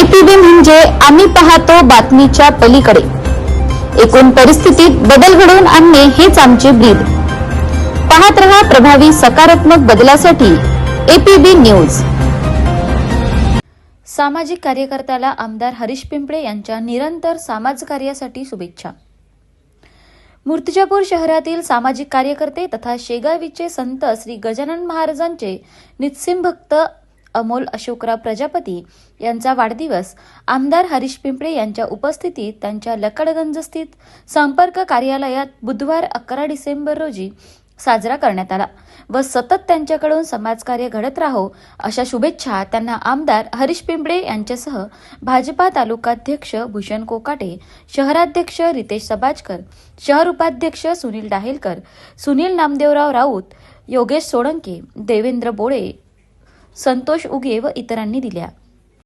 APB म्हणजे आम्ही पाहतो बातमीच्या पलीकडे. एकूण परिस्थितीत बदल घडवून आणणे हेच आमचे ब्रीद. पाहत रहा प्रभावी सकारात्मक बदलासाठी एपीबी न्यूज. सामाजिक कार्यकर्त्याला आमदार हरीश पिंपळे यांच्या निरंतर समाज कार्यासाठी शुभेच्छा. मूर्तिजापूर शहरातील सामाजिक कार्यकर्ते तथा शेगावीचे संत श्री गजानन महाराजांचे नित्सिम भक्त अमोल अशोकराव प्रजापती यांचा वाढदिवस आमदार हरीश पिंपळे यांच्या उपस्थितीत त्यांच्या लकडगंज स्थित संपर्क कार्यालयात बुधवार अकरा डिसेंबर रोजी साजरा करण्यात आला. व सतत त्यांच्याकडून समाजकार्य घडत राहो अशा शुभेच्छा त्यांना आमदार हरीश पिंपळे यांच्यासह भाजपा तालुकाध्यक्ष भूषण कोकाटे शहराध्यक्ष रितेश सबाजकर शहर उपाध्यक्ष सुनील डाहेलकर सुनील नामदेवराव राऊत योगेश सोळंके देवेंद्र बोळे संतोष उगे व इतरांनी दिल्या.